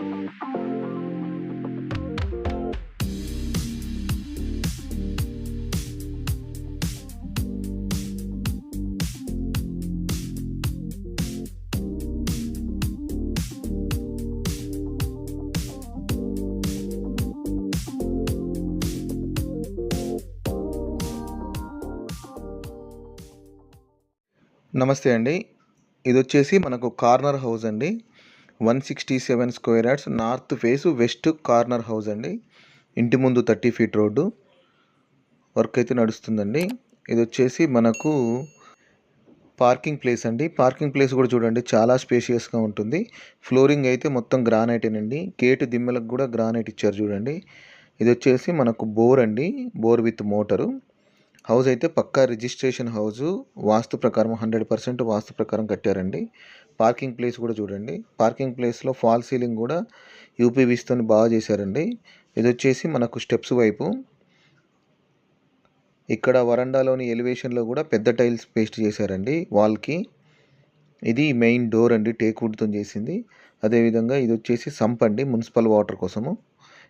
నమస్తే అండి. ఇది వచ్చేసి మనకు కార్నర్ హౌస్ అండి. One sixty seven square yards. North face west corner house అండి. ఇంటి ముందు థర్టీ ఫీట్ రోడ్డు. వర్క్ అయితే నడుస్తుందండి. ఇది వచ్చేసి మనకు పార్కింగ్ ప్లేస్ అండి. పార్కింగ్ ప్లేస్ కూడా చూడండి చాలా స్పేషియస్గా ఉంటుంది. ఫ్లోరింగ్ అయితే మొత్తం గ్రానైటేనండి. గేటు దిమ్మెలకు కూడా గ్రానైట్ ఇచ్చారు చూడండి. ఇది వచ్చేసి మనకు బోర్ అండి. Bore with motor. హౌస్ అయితే పక్కా రిజిస్ట్రేషన్ హౌస్ వాస్తు ప్రకారం హండ్రెడ్ పర్సెంట్ వాస్తు ప్రకారం కట్టారండి. పార్కింగ్ ప్లేస్ కూడా చూడండి. పార్కింగ్ ప్లేస్లో ఫాల్ సీలింగ్ కూడా యూపీవీస్తో బాగా చేశారండి. ఇది వచ్చేసి మనకు స్టెప్స్ వైపు. ఇక్కడ వరండాలోని ఎలివేషన్లో కూడా పెద్ద టైల్స్ పేస్ట్ చేశారండి వాల్కి. ఇది మెయిన్ డోర్ అండి టేక్ వుడ్తో చేసింది. అదేవిధంగా ఇది వచ్చేసి సంప్ అండి మున్సిపల్ వాటర్ కోసము.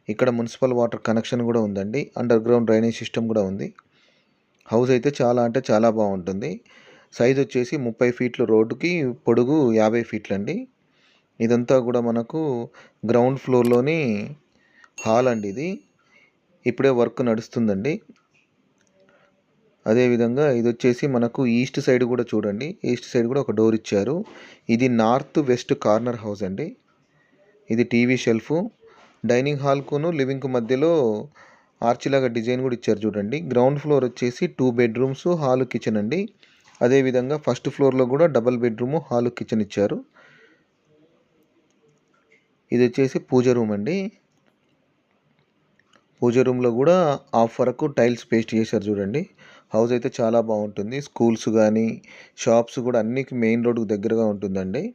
ఇక్కడ మున్సిపల్ వాటర్ కనెక్షన్ కూడా ఉందండి. అండర్ గ్రౌండ్ డ్రైనేజ్ సిస్టమ్ కూడా ఉంది. హౌస్ అయితే చాలా అంటే చాలా బాగుంటుంది. సైజ్ వచ్చేసి ముప్పై ఫీట్లు రోడ్డుకి పొడుగు యాభై ఫీట్లు అండి ఇదంతా కూడా మనకు గ్రౌండ్ ఫ్లోర్లోని హాల్ అండి ఇది. ఇప్పుడే వర్క్ నడుస్తుందండి. అదేవిధంగా ఇది వచ్చేసి మనకు ఈస్ట్ సైడ్ కూడా చూడండి. ఈస్ట్ సైడ్ కూడా ఒక డోర్ ఇచ్చారు. ఇది నార్త్ వెస్ట్ కార్నర్ హౌస్ అండి. ఇది టీవీ షెల్ఫ్. డైనింగ్ హాల్కును లివింగ్కు మధ్యలో ఆర్చిలాగా డిజైన్ కూడా ఇచ్చారు చూడండి. గ్రౌండ్ ఫ్లోర్ వచ్చేసి టూ బెడ్రూమ్స్ హాల్ కిచెన్ అండి. అదేవిధంగా ఫస్ట్ ఫ్లోర్లో కూడా డబల్ బెడ్రూమ్ హాల్ కిచెన్ ఇచ్చారు. ఇది వచ్చేసి పూజ రూమ్ అండి. పూజ రూమ్లో కూడా హాఫ్ వరకు టైల్స్ పేస్ట్ చేశారు చూడండి. హౌస్ అయితే చాలా బాగుంటుంది. స్కూల్స్ కానీ షాప్స్ కూడా అన్ని మెయిన్ రోడ్కు దగ్గరగా ఉంటుందండి.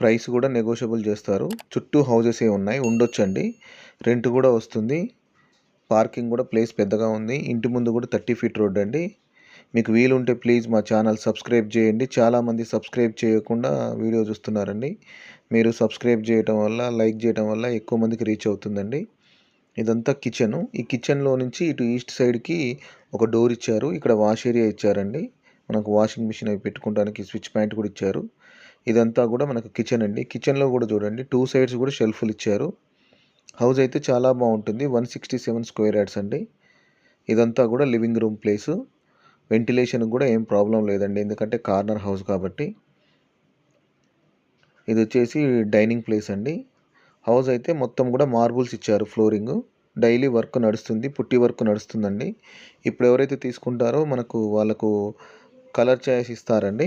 ప్రైస్ కూడా నెగోషియబుల్ చేస్తారు. చుట్టూ హౌజెస్ ఏ ఉన్నాయి. ఉండొచ్చండి. రెంట్ కూడా వస్తుంది. పార్కింగ్ కూడా ప్లేస్ పెద్దగా ఉంది. ఇంటి ముందు కూడా థర్టీ ఫీట్ రోడ్ అండి. మీకు వీలుంటే ప్లీజ్ మా ఛానల్ సబ్స్క్రైబ్ చేయండి. చాలామంది సబ్స్క్రైబ్ చేయకుండా వీడియో చూస్తున్నారండి. మీరు సబ్స్క్రైబ్ చేయటం వల్ల లైక్ చేయటం వల్ల ఎక్కువ మందికి రీచ్ అవుతుందండి. ఇదంతా కిచెను. ఈ కిచెన్లో నుంచి ఇటు ఈస్ట్ సైడ్కి ఒక డోర్ ఇచ్చారు. ఇక్కడ వాష్ ఏరియా ఇచ్చారండి. మనకు వాషింగ్ మిషన్ అవి పెట్టుకోవడానికి స్విచ్ పాయింట్ కూడా ఇచ్చారు. ఇదంతా కూడా మనకు కిచెన్ అండి. కిచెన్లో కూడా చూడండి టూ సైడ్స్ కూడా షెల్ఫ్లు ఇచ్చారు. హౌస్ అయితే చాలా బాగుంటుంది. One sixty seven square yards అండి. ఇదంతా కూడా లివింగ్ రూమ్ ప్లేసు. వెంటిలేషన్ కూడా ఏం ప్రాబ్లం లేదండి. ఎందుకంటే కార్నర్ హౌస్ కాబట్టి. ఇది వచ్చేసి డైనింగ్ ప్లేస్ అండి. హౌస్ అయితే మొత్తం కూడా మార్బుల్స్ ఇచ్చారు ఫ్లోరింగ్. డైలీ వర్క్ నడుస్తుంది పుట్టి వర్క్ నడుస్తుందండి. ఇప్పుడు ఎవరైతే తీసుకుంటారో మనకు వాళ్ళకు కలర్ చాయిస్ ఇస్తారండి.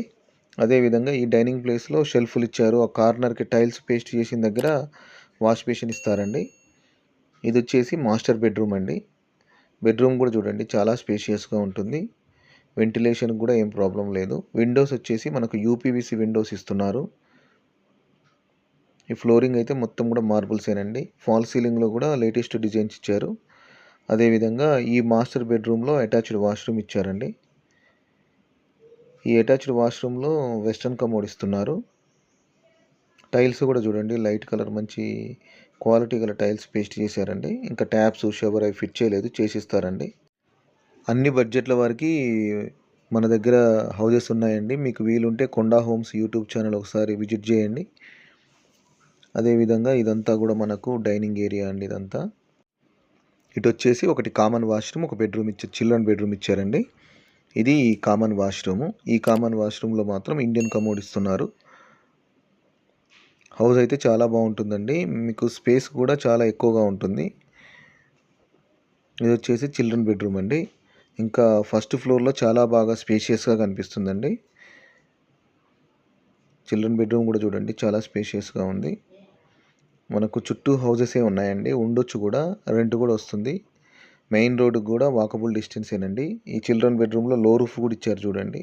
అదేవిధంగా ఈ డైనింగ్ ప్లేస్లో షెల్ఫ్లు ఇచ్చారు. ఆ కార్నర్కి టైల్స్ పేస్ట్ చేసిన దగ్గర వాష్ బేసిన్ ఇస్తారండి. ఇది వచ్చేసి మాస్టర్ బెడ్రూమ్ అండి. బెడ్రూమ్ కూడా చూడండి చాలా స్పేషియస్గా ఉంటుంది. వెంటిలేషన్ కూడా ఏం ప్రాబ్లం లేదు. విండోస్ వచ్చేసి మనకు యూపీవీసీ విండోస్ ఇస్తున్నారు. ఈ ఫ్లోరింగ్ అయితే మొత్తం కూడా మార్బుల్సేనండి ఫాల్ సీలింగ్లో కూడా లేటెస్ట్ డిజైన్స్ ఇచ్చారు. అదేవిధంగా ఈ మాస్టర్ బెడ్రూమ్లో అటాచ్డ్ వాష్రూమ్ ఇచ్చారండి. ఈ అటాచ్డ్ వాష్రూమ్లో వెస్ట్రన్ కమోడ్ ఇస్తున్నారు. టైల్స్ కూడా చూడండి లైట్ కలర్ మంచి క్వాలిటీ గల టైల్స్ పేస్ట్ చేశారండి. ఇంకా ట్యాప్స్ షవర్ అవి ఫిట్ చేయలేదు చేసిస్తారండి. అన్ని బడ్జెట్ల వారికి మన దగ్గర హౌజెస్ ఉన్నాయండి. మీకు వీలుంటే కొండా హోమ్స్ యూట్యూబ్ ఛానల్ ఒకసారి విజిట్ చేయండి. అదేవిధంగా ఇదంతా కూడా మనకు డైనింగ్ ఏరియా అండి ఇదంతా. ఇటు వచ్చేసి ఒకటి కామన్ వాష్రూమ్ ఒక బెడ్రూమ్ ఇచ్చారు చిల్డ్రన్ బెడ్రూమ్ ఇచ్చారండి. ఇది కామన్ వాష్రూము. ఈ కామన్ వాష్రూమ్లో మాత్రం ఇండియన్ కమోడ్ ఇస్తున్నారు. హౌస్ అయితే చాలా బాగుంటుందండి. మీకు స్పేస్ కూడా చాలా ఎక్కువగా ఉంటుంది. ఇది వచ్చేసి చిల్డ్రన్ బెడ్రూమ్ అండి. ఇంకా ఫస్ట్ ఫ్లోర్లో చాలా బాగా స్పేషియస్గా కనిపిస్తుందండి. చిల్డ్రన్ బెడ్రూమ్ కూడా చూడండి చాలా స్పేషియస్గా ఉంది. మనకు చుట్టూ హౌజెసే ఉన్నాయండి. ఉండొచ్చు కూడా రెంట్ కూడా వస్తుంది. మెయిన్ రోడ్డుకు కూడా వాకబుల్ డిస్టెన్సేనండి. ఈ చిల్డ్రన్ బెడ్రూమ్లో లో రూఫ్ కూడా ఇచ్చారు చూడండి.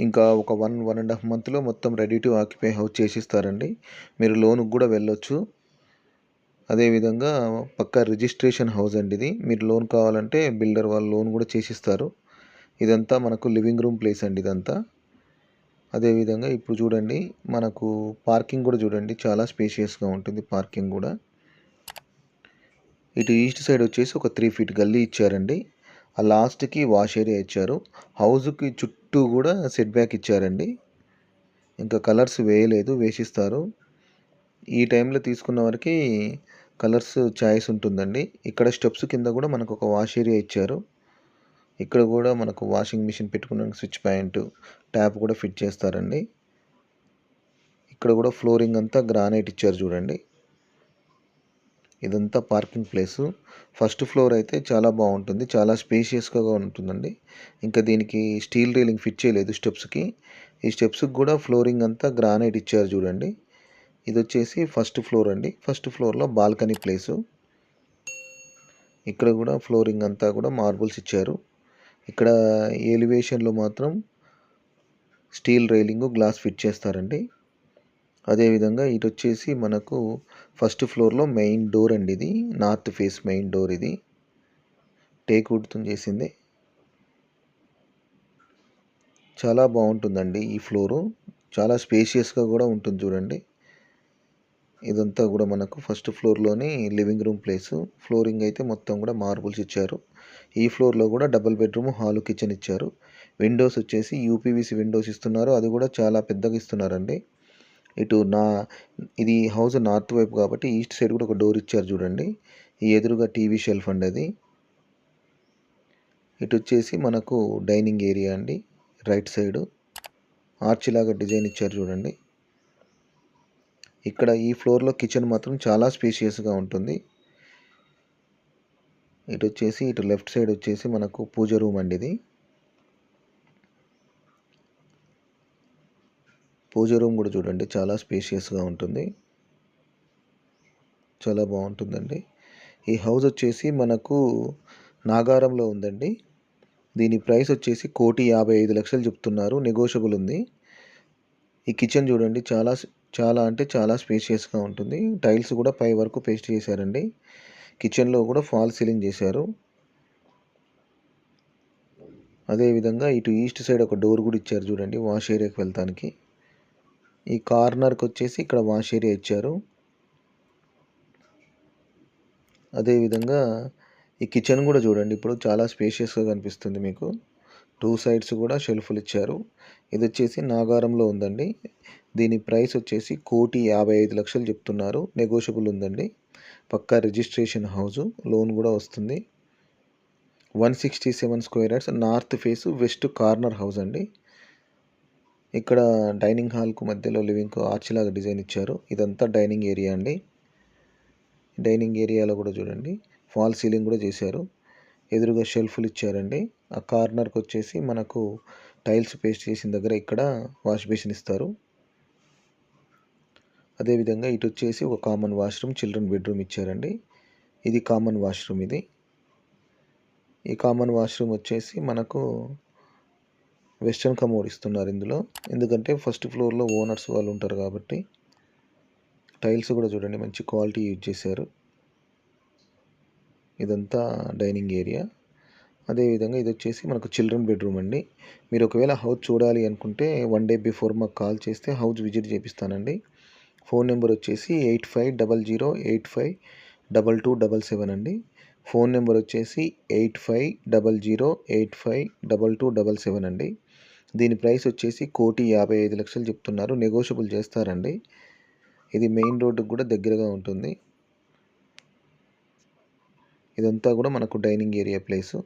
ఇంకా ఒక వన్ వన్ అండ్ హాఫ్ మంత్లో మొత్తం రెడీ టు ఆక్యుపై హౌస్ చేసిస్తారండి. మీరు లోనుకు కూడా వెళ్ళొచ్చు. అదేవిధంగా పక్క రిజిస్ట్రేషన్ హౌస్ అండి ఇది. మీరు లోన్ కావాలంటే బిల్డర్ వాళ్ళు లోన్ కూడా చేసిస్తారు. ఇదంతా మనకు లివింగ్ రూమ్ ప్లేస్ అండి ఇదంతా. అదేవిధంగా ఇప్పుడు చూడండి మనకు పార్కింగ్ కూడా చూడండి చాలా స్పేషియస్గా ఉంటుంది పార్కింగ్ కూడా. ఇటు ఈస్ట్ సైడ్ వచ్చేసి ఒక త్రీ ఫీట్ గల్లీ ఇచ్చారండి. ఆ లాస్ట్కి వాష్ ఏరియా ఇచ్చారు. హౌస్కి చుట్టూ కూడా సెట్ బ్యాక్ ఇచ్చారండి. ఇంకా కలర్స్ వేయలేదు వేసిస్తారు. ఈ టైంలో తీసుకున్న వరకు కలర్స్ ఛాయిస్ ఉంటుందండి. ఇక్కడ స్టెప్స్ కింద కూడా మనకు ఒక వాష్ ఏరియా ఇచ్చారు. ఇక్కడ కూడా మనకు వాషింగ్ మిషన్ పెట్టుకున్న స్విచ్ పాయింట్ ట్యాప్ కూడా ఫిట్ చేస్తారండి. ఇక్కడ కూడా ఫ్లోరింగ్ అంతా గ్రానైట్ ఇచ్చారు చూడండి. ఇదంతా పార్కింగ్ ప్లేసు. ఫస్ట్ ఫ్లోర్ అయితే చాలా బాగుంటుంది. చాలా స్పేషియస్గా ఉంటుందండి. ఇంకా దీనికి స్టీల్ రీలింగ్ ఫిట్ చేయలేదు స్టెప్స్కి. ఈ స్టెప్స్కి కూడా ఫ్లోరింగ్ అంతా గ్రానైట్ ఇచ్చారు చూడండి. ఇది వచ్చేసి ఫస్ట్ ఫ్లోర్ అండి. ఫస్ట్ ఫ్లోర్లో బాల్కనీ ప్లేసు. ఇక్కడ కూడా ఫ్లోరింగ్ అంతా కూడా మార్బుల్స్ ఇచ్చారు. ఇక్కడ ఎలివేషన్లో మాత్రం స్టీల్ రైలింగ్ గ్లాస్ ఫిట్ చేస్తారండి. అదేవిధంగా ఇటు వచ్చేసి మనకు ఫస్ట్ ఫ్లోర్లో మెయిన్ డోర్ అండి ఇది. నార్త్ ఫేస్ మెయిన్ డోర్ ఇది. టేక్ వుడ్తో చేసింది. చాలా బాగుంటుందండి ఈ ఫ్లోరు. చాలా స్పేషియస్గా కూడా ఉంటుంది చూడండి. ఇదంతా కూడా మనకు ఫస్ట్ ఫ్లోర్లోని లివింగ్ రూమ్ ప్లేసు. ఫ్లోరింగ్ అయితే మొత్తం కూడా మార్బుల్స్ ఇచ్చారు. ఈ ఫ్లోర్లో కూడా డబుల్ బెడ్రూమ్ హాలు కిచెన్ ఇచ్చారు. విండోస్ వచ్చేసి యూపీవీసీ విండోస్ ఇస్తున్నారు. అది కూడా చాలా పెద్దగా ఇస్తున్నారండి. ఇటు నా ఇది హౌస్ నార్త్ వైపు కాబట్టి ఈస్ట్ సైడ్ కూడా ఒక డోర్ ఇచ్చారు చూడండి. ఈ ఎదురుగా టీవీ షెల్ఫ్ అండి అది. ఇటు వచ్చేసి మనకు డైనింగ్ ఏరియా అండి రైట్ సైడు. ఆర్చ్ లాగా డిజైన్ ఇచ్చారు చూడండి. ఇక్కడ ఈ ఫ్లోర్లో కిచెన్ మాత్రం చాలా స్పేషియస్గా ఉంటుంది. ఇటు వచ్చేసి ఇటు లెఫ్ట్ సైడ్ వచ్చేసి మనకు పూజ రూమ్ అండి ఇది. పూజ రూమ్ కూడా చూడండి చాలా స్పేషియస్గా ఉంటుంది. చాలా బాగుంటుందండి. ఈ హౌస్ వచ్చేసి మనకు నాగారంలో ఉందండి. దీని ప్రైస్ వచ్చేసి కోటి యాభై ఐదు లక్షలు చెప్తున్నారు. నెగోషియబుల్ ఉంది. ఈ కిచెన్ చూడండి చాలా చాలా అంటే చాలా స్పేషియస్గా ఉంటుంది. టైల్స్ కూడా పై వరకు పేస్ట్ చేశారండి. కిచెన్లో కూడా ఫాల్ సీలింగ్ చేశారు. అదేవిధంగా ఇటు ఈస్ట్ సైడ్ ఒక డోర్ కూడా ఇచ్చారు చూడండి వాష్ ఏరియాకి వెళ్తానికి. ఈ కార్నర్కి వచ్చేసి ఇక్కడ వాష్ ఏరియా ఇచ్చారు. అదేవిధంగా ఈ కిచెన్ కూడా చూడండి ఇప్పుడు చాలా స్పేషియస్గా కనిపిస్తుంది మీకు. టూ సైడ్స్ కూడా షెల్ఫ్లు ఇచ్చారు. ఇది వచ్చేసి నాగారంలో ఉందండి. దీని ప్రైస్ వచ్చేసి కోటి యాభై ఐదు లక్షలు చెప్తున్నారు. నెగోషియబుల్ ఉందండి. పక్కా రిజిస్ట్రేషన్ హౌజు. లోన్ కూడా వస్తుంది. One sixty seven square yards. North face west corner house అండి. ఇక్కడ డైనింగ్ హాల్కు మధ్యలో లివింగ్కు ఆర్చ్ లాగా డిజైన్ ఇచ్చారు. ఇదంతా డైనింగ్ ఏరియా అండి. డైనింగ్ ఏరియాలో కూడా చూడండి. ఫాల్ సీలింగ్ కూడా చేశారు. ఎదురుగా షెల్ఫ్లు ఇచ్చారండి. ఆ కార్నర్కి వచ్చేసి మనకు టైల్స్ పేస్ట్ చేసిన దగ్గర ఇక్కడ వాష్ బేసిన్ ఇస్తారు. అదేవిధంగా ఇటు వచ్చేసి ఒక కామన్ వాష్రూమ్ చిల్డ్రన్ బెడ్రూమ్ ఇచ్చారండి. ఇది కామన్ వాష్రూమ్ ఇది. ఈ కామన్ వాష్రూమ్ వచ్చేసి మనకు వెస్ట్రన్ కమోడ్ ఇస్తున్నారు ఇందులో. ఎందుకంటే ఫస్ట్ ఫ్లోర్లో ఓనర్స్ వాళ్ళు ఉంటారు కాబట్టి టైల్స్ కూడా చూడండి మంచి క్వాలిటీ యూజ్ చేశారు. ఇదంతా డైనింగ్ ఏరియా. అదేవిధంగా ఇది వచ్చేసి మనకు చిల్డ్రన్ బెడ్రూమ్ అండి. మీరు ఒకవేళ హౌస్ చూడాలి అనుకుంటే వన్ డే బిఫోర్ మాకు కాల్ చేస్తే హౌస్ విజిట్ చేపిస్తానండి. ఫోన్ నెంబర్ వచ్చేసి eight five double zero eight five double two double seven అండి. ఫోన్ నెంబర్ వచ్చేసి eight five double zero eight five double two double seven అండి. దీని ప్రైస్ వచ్చేసి కోటి యాభై ఐదు లక్షలు చెప్తున్నారు. నెగోషియబుల్ చేస్తారండి. ఇది మెయిన్ రోడ్డుకు కూడా దగ్గరగా ఉంటుంది. ఇదంతా కూడా మనకు డైనింగ్ ఏరియా ప్లేసు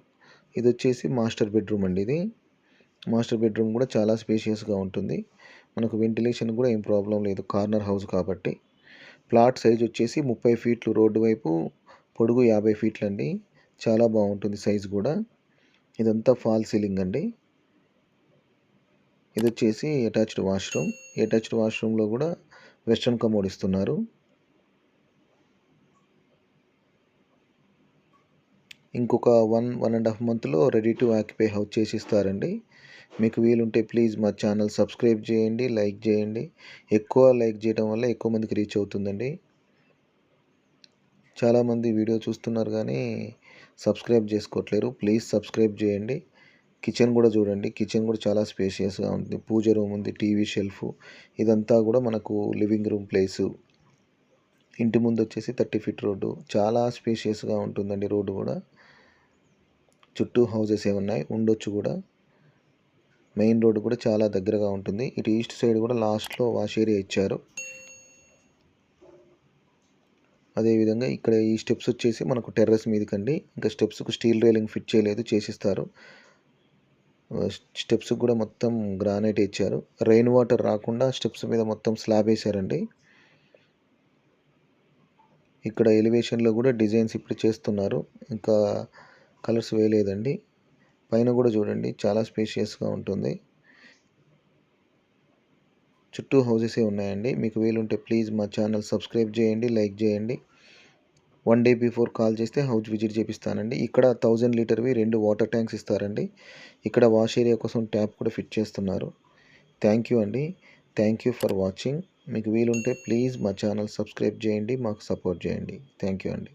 ఇది వచ్చేసి మాస్టర్ బెడ్రూమ్ అండి ఇది. మాస్టర్ బెడ్రూమ్ కూడా చాలా స్పేషియస్గా ఉంటుంది. మనకు వెంటిలేషన్ కూడా ఏం ప్రాబ్లం లేదు. కార్నర్ హౌస్ కాబట్టి. ప్లాట్ సైజ్ వచ్చేసి ముప్పై ఫీట్లు రోడ్డు వైపు పొడుగు యాభై ఫీట్లు అండి చాలా బాగుంటుంది సైజ్ కూడా. ఇదంతా ఫాల్ సీలింగ్ అండి. ఇది వచ్చేసి అటాచ్డ్ వాష్రూమ్. అటాచ్డ్ వాష్రూమ్లో కూడా వెస్ట్రన్ కమోడ్ ఇస్తున్నారు. ఇంకొక వన్ వన్ అండ్ హాఫ్ మంత్లో రెడీ టు ఆక్యుపై హౌస్ చేసి ఇస్తారండి మీకు వీలుంటే ప్లీజ్ మా ఛానల్ సబ్స్క్రైబ్ చేయండి లైక్ చేయండి. ఎక్కువ లైక్ చేయడం వల్ల ఎక్కువ మందికి రీచ్ అవుతుందండి. చాలామంది వీడియో చూస్తున్నారు కానీ సబ్స్క్రైబ్ చేసుకోవట్లేరు. ప్లీజ్ సబ్స్క్రైబ్ చేయండి. కిచెన్ కూడా చూడండి. కిచెన్ కూడా చాలా స్పేషియస్గా ఉంది. పూజ రూమ్ ఉంది టీవీ షెల్ఫ్ ఇదంతా కూడా మనకు లివింగ్ రూమ్ ప్లేసు ఇంటి ముందు వచ్చేసి థర్టీ ఫీట్ రోడ్డు. చాలా స్పేషియస్గా ఉంటుందండి రోడ్డు కూడా. చుట్టూ హౌసెస్ ఏ ఉన్నాయి ఉండొచ్చు కూడా. మెయిన్ రోడ్డు కూడా చాలా దగ్గరగా ఉంటుంది. ఇటు ఈస్ట్ సైడ్ కూడా లాస్ట్లో వాష్ ఏరియా ఇచ్చారు. అదేవిధంగా ఇక్కడ ఈ స్టెప్స్ వచ్చేసి మనకు టెర్రస్ మీదకండి. ఇంకా స్టెప్స్కు స్టీల్ రైలింగ్ ఫిట్ చేయలేదు చేసిస్తారు. స్టెప్స్ కూడా మొత్తం గ్రానైట్ ఇచ్చారు. రెయిన్ వాటర్ రాకుండా స్టెప్స్ మీద మొత్తం స్లాబ్ వేశారండి. ఇక్కడ ఎలివేషన్లో కూడా డిజైన్స్ ఇప్పుడు చేస్తున్నారు. ఇంకా కలర్స్ వేయలేదండి. పైన కూడా చూడండి చాలా స్పేషియస్గా ఉంటుంది. చుట్టూ హౌసెసే ఉన్నాయండి. మీకు వీలుంటే ప్లీజ్ మా ఛానల్ సబ్స్క్రైబ్ చేయండి లైక్ చేయండి. వన్ డే బిఫోర్ కాల్ చేస్తే హౌస్ విజిట్ చేపిస్తానండి. ఇక్కడ థౌజండ్ లీటర్వి రెండు వాటర్ ట్యాంక్స్ ఇస్తారండి. ఇక్కడ వాష్ ఏరియా కోసం ట్యాప్ కూడా ఫిట్ చేస్తున్నారు. థ్యాంక్ యూ అండి. థ్యాంక్ యూ ఫర్ వాచింగ్ మీకు వీలుంటే ప్లీజ్ మా ఛానల్ సబ్స్క్రైబ్ చేయండి మాకు సపోర్ట్ చేయండి. థ్యాంక్ యూ అండి.